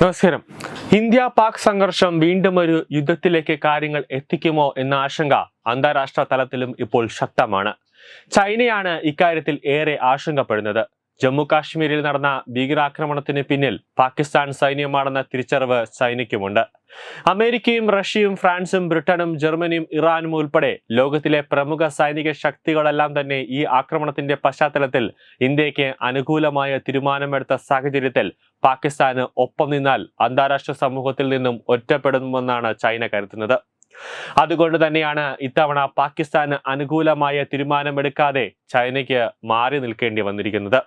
നമസ്കാരം. ഇന്ത്യ പാക് സംഘർഷം വീണ്ടും ഒരു യുദ്ധത്തിലേക്ക് കാര്യങ്ങൾ എത്തിക്കുമോ എന്ന ആശങ്ക അന്താരാഷ്ട്ര തലത്തിലും ഇപ്പോൾ ശക്തമാണ്. ചൈനയാണ് ഇക്കാര്യത്തിൽ ഏറെ ആശങ്കപ്പെടുന്നത്. ജമ്മു കാശ്മീരിൽ നടന്ന ഭീകരാക്രമണത്തിന് പിന്നിൽ പാകിസ്ഥാൻ സൈന്യമാണെന്ന തിരിച്ചറിവ് ചൈനയ്ക്കുമുണ്ട് അമേരിക്കയും റഷ്യയും ഫ്രാൻസും ബ്രിട്ടനും ജർമ്മനിയും ഇറാനും ഉൾപ്പെടെ ലോകത്തിലെ പ്രമുഖ സൈനിക ശക്തികളെല്ലാം തന്നെ ഈ ആക്രമണത്തിന്റെ പശ്ചാത്തലത്തിൽ ഇന്ത്യയ്ക്ക് അനുകൂലമായ തീരുമാനമെടുത്ത സാഹചര്യത്തിൽ പാകിസ്ഥാന് ഒപ്പം നിന്നാൽ അന്താരാഷ്ട്ര സമൂഹത്തിൽ നിന്നും ഒറ്റപ്പെടുമെന്നാണ് ചൈന കരുതുന്നത്. അതുകൊണ്ട് തന്നെയാണ് ഇത്തവണ പാകിസ്ഥാന് അനുകൂലമായ തീരുമാനമെടുക്കാതെ ചൈനയ്ക്ക് മാറി നിൽക്കേണ്ടി വന്നിരിക്കുന്നത്.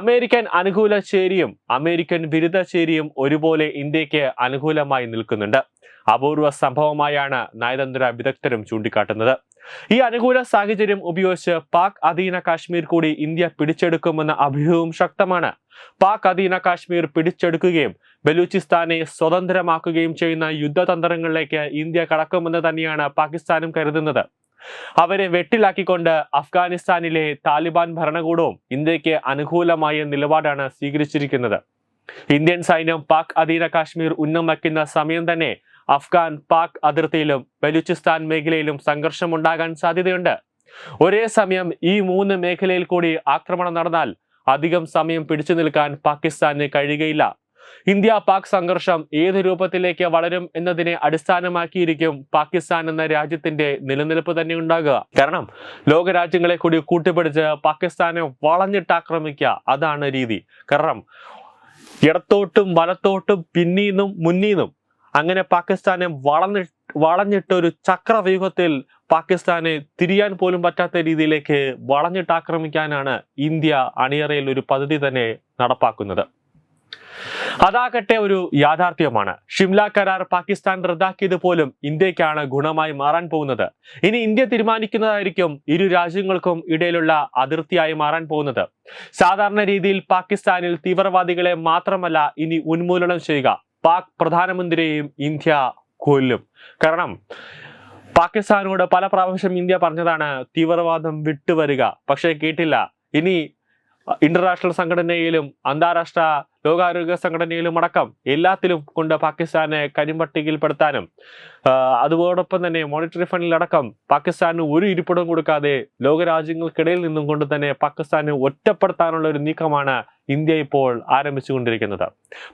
അമേരിക്കൻ അനുകൂല ചേരിയും അമേരിക്കൻ വിരുദ്ധ ചേരിയും ഒരുപോലെ ഇന്ത്യയ്ക്ക് അനുകൂലമായി നിൽക്കുന്നുണ്ട്. അപൂർവ സംഭവമായാണ് നയതന്ത്ര വിദഗ്ധരും ചൂണ്ടിക്കാട്ടുന്നത്. ഈ അനുകൂല സാഹചര്യം ഉപയോഗിച്ച് പാക് അധീന കാശ്മീർ കൂടി ഇന്ത്യ പിടിച്ചെടുക്കുമെന്ന അഭ്യൂഹവും ശക്തമാണ്. പാക് അധീന കാശ്മീർ പിടിച്ചെടുക്കുകയും ബലൂചിസ്ഥാനെ സ്വതന്ത്രമാക്കുകയും ചെയ്യുന്ന യുദ്ധതന്ത്രങ്ങളിലേക്ക് ഇന്ത്യ കടക്കുമെന്ന് തന്നെയാണ് പാകിസ്ഥാനും കരുതുന്നത്. അവരെ വെട്ടിലാക്കിക്കൊണ്ട് അഫ്ഗാനിസ്ഥാനിലെ താലിബാൻ ഭരണകൂടവും ഇന്ത്യയ്ക്ക് അനുകൂലമായ നിലപാടാണ് സ്വീകരിച്ചിരിക്കുന്നത്. ഇന്ത്യൻ സൈന്യം പാക് അധീന കാശ്മീർ ഉന്നം വയ്ക്കുന്ന സമയം തന്നെ അഫ്ഗാൻ പാക് അതിർത്തിയിലും ബലൂചിസ്ഥാൻ മേഖലയിലും സംഘർഷമുണ്ടാകാൻ സാധ്യതയുണ്ട്. ഒരേ സമയം ഈ മൂന്ന് മേഖലയിൽ കൂടി ആക്രമണം നടന്നാൽ അധികം സമയം പിടിച്ചു നിൽക്കാൻ പാകിസ്ഥാന് കഴിയുകയില്ല. ഇന്ത്യ പാക് സംഘർഷം ഏത് രൂപത്തിലേക്ക് വളരും എന്നതിനെ അടിസ്ഥാനമാക്കിയിരിക്കും പാകിസ്ഥാൻ എന്ന രാജ്യത്തിന്റെ നിലനിൽപ്പ് തന്നെ ഉണ്ടാകുക. കാരണം ലോകരാജ്യങ്ങളെ കൂടി കൂട്ടിപ്പിടിച്ച് പാകിസ്ഥാനെ വളഞ്ഞിട്ട് ആക്രമിക്കുക അതാണ് രീതി. കാരണം ഇടത്തോട്ടും വലത്തോട്ടും പിന്നീന്നും മുന്നീന്നും അങ്ങനെ പാകിസ്ഥാനെ വളഞ്ഞി വളഞ്ഞിട്ട് ഒരു ചക്രവ്യൂഹത്തിൽ പാകിസ്ഥാനെ തിരിയാൻ പോലും പറ്റാത്ത രീതിയിലേക്ക് വളഞ്ഞിട്ട് ആക്രമിക്കാനാണ് ഇന്ത്യ അണിയറയിൽ ഒരു പദ്ധതി തന്നെ നടപ്പാക്കുന്നത്. അതാകട്ടെ ഒരു യാഥാർത്ഥ്യമാണ്. ഷിംല കരാർ പാകിസ്ഥാൻ റദ്ദാക്കിയത് പോലും ഇന്ത്യക്കാണ് ഗുണമായി മാറാൻ പോകുന്നത്. ഇനി ഇന്ത്യ തീരുമാനിക്കുന്നതായിരിക്കും ഇരു രാജ്യങ്ങൾക്കും ഇടയിലുള്ള അതിർത്തിയായി മാറാൻ പോകുന്നത്. സാധാരണ രീതിയിൽ പാകിസ്ഥാനിൽ തീവ്രവാദികളെ മാത്രമല്ല ഇനി ഉന്മൂലനം ചെയ്യുക. പാക് പ്രധാനമന്ത്രിയെയും ഇന്ത്യ കൊല്ലും. കാരണം പാകിസ്ഥാനോട് പല പ്രാവശ്യം ഇന്ത്യ പറഞ്ഞതാണ് തീവ്രവാദം വിട്ടുവരിക. പക്ഷേ കേട്ടില്ല. ഇനി ഇന്റർനാഷണൽ സംഘടനയിലും അന്താരാഷ്ട്ര ലോകാരോഗ്യ സംഘടനയിലും അടക്കം എല്ലാത്തിലും കൊണ്ട് പാകിസ്ഥാനെ കരിമ്പട്ടികയിൽപ്പെടുത്താനും അതോടൊപ്പം തന്നെ മോണിറ്ററി ഫണ്ടിൽ അടക്കം പാകിസ്ഥാന് ഒരു ഇരിപ്പിടം കൊടുക്കാതെ ലോകരാജ്യങ്ങൾക്കിടയിൽ നിന്നും കൊണ്ട് തന്നെ പാകിസ്ഥാനെ ഒറ്റപ്പെടുത്താനുള്ള ഒരു നീക്കമാണ് ഇന്ത്യ ഇപ്പോൾ ആരംഭിച്ചുകൊണ്ടിരിക്കുന്നത്.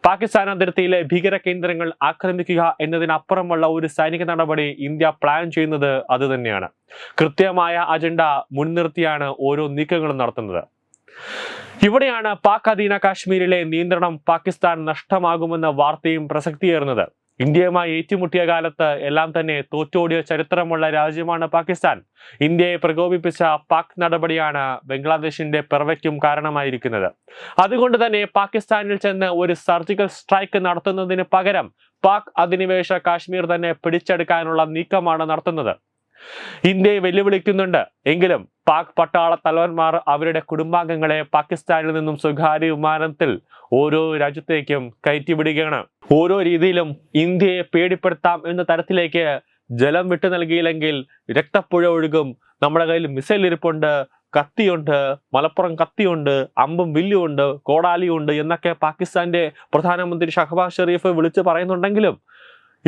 പാകിസ്ഥാൻ അതിർത്തിയിലെ ഭീകര കേന്ദ്രങ്ങൾ ആക്രമിക്കുക എന്നതിനപ്പുറമുള്ള ഒരു സൈനിക നടപടി ഇന്ത്യ പ്ലാൻ ചെയ്യുന്നത് അതുതന്നെയാണ് കൃത്യമായ അജണ്ട മുൻനിർത്തിയാണ് ഓരോ നീക്കങ്ങളും നടത്തുന്നത്. ഇവിടെയാണ് പാക് അധീന കാശ്മീരിലെ നിയന്ത്രണം പാകിസ്ഥാൻ നഷ്ടമാകുമെന്ന വാർത്തയും പ്രസക്തിയേറുന്നത്. ഇന്ത്യയുമായി ഏറ്റുമുട്ടിയ കാലത്ത് എല്ലാം തന്നെ തോറ്റോടിയ ചരിത്രമുള്ള രാജ്യമാണ് പാകിസ്ഥാൻ. ഇന്ത്യയെ പ്രകോപിപ്പിച്ച പാക് നടപടിയാണ് ബംഗ്ലാദേശിന്റെ പിറവയ്ക്കും കാരണമായിരിക്കുന്നത്. അതുകൊണ്ട് തന്നെ പാകിസ്ഥാനിൽ ചെന്ന് ഒരു സർജിക്കൽ സ്ട്രൈക്ക് നടത്തുന്നതിന് പകരം പാക് അധിനിവേശ കാശ്മീർ തന്നെ പിടിച്ചെടുക്കാനുള്ള നീക്കമാണ് നടത്തുന്നത്. ഇന്ത്യയെ വെല്ലുവിളിക്കുന്നുണ്ട്. എങ്കിലും പാക് പട്ടാള തലവന്മാർ അവരുടെ കുടുംബാംഗങ്ങളെ പാകിസ്ഥാനിൽ നിന്നും സ്വകാര്യ വിമാനത്തിൽ ഓരോ രാജ്യത്തേക്കും കയറ്റിവിടുകയാണ്. ഓരോ രീതിയിലും ഇന്ത്യയെ പേടിപ്പെടുത്താം എന്ന തരത്തിലേക്ക് ജലം വിട്ടു നൽകിയില്ലെങ്കിൽ രക്തപ്പുഴ ഒഴുകും. നമ്മുടെ കയ്യിൽ മിസൈൽ ഇരിപ്പുണ്ട് കത്തിയുണ്ട് മലപ്പുറം കത്തിയുണ്ട് അമ്പും വില്ലുണ്ട് കോടാലിയുണ്ട് എന്നൊക്കെ പാകിസ്ഥാന്റെ പ്രധാനമന്ത്രി ഷഹബാസ് ഷെറീഫ് വിളിച്ചു പറയുന്നുണ്ടെങ്കിലും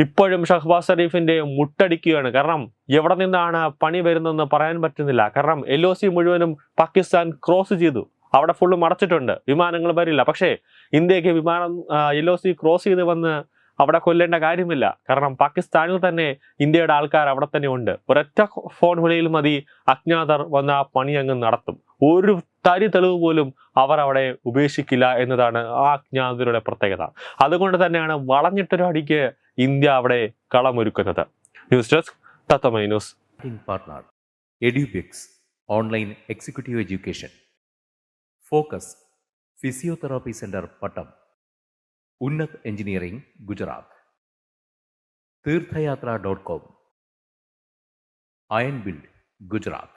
ഇപ്പോഴും ഷഹ്ബാസ് ഷെറീഫിന്റെ മുട്ടടിക്കുകയാണ്. കാരണം എവിടെ നിന്നാണ് പണി വരുന്നതെന്ന് പറയാൻ പറ്റുന്നില്ല. കാരണം എൽ ഒ സി മുഴുവനും പാകിസ്ഥാൻ ക്രോസ് ചെയ്തു. അവിടെ ഫുള്ളും അടച്ചിട്ടുണ്ട് വിമാനങ്ങൾ വരില്ല. പക്ഷേ ഇന്ത്യയ്ക്ക് വിമാനം എൽ ഒ സി ക്രോസ് ചെയ്ത് വന്ന് അവിടെ കൊല്ലേണ്ട കാര്യമില്ല. കാരണം പാകിസ്ഥാനിൽ തന്നെ ഇന്ത്യയുടെ ആൾക്കാർ അവിടെ തന്നെ ഉണ്ട്. ഒരൊറ്റ ഫോൺ വിളിയിൽ മതി അജ്ഞാതർ വന്ന് ആ പണി അങ്ങ് നടത്തും. ഒരു തരി തെളിവ് പോലും അവർ അവിടെ ഉപേക്ഷിക്കില്ല എന്നതാണ് ആ അജ്ഞാതരുടെ പ്രത്യേകത. അതുകൊണ്ട് തന്നെയാണ് വളഞ്ഞിട്ടൊരു അടിക്ക് ഇന്ത്യ അവിടെ കളമൊരുക്കുന്നത്. News desk തത്തമൈ news. edubix online executive education focus physiotherapy center Pattom. Unnat engineering Gujarat. Theerthayathra dot com. Iron build Gujarat.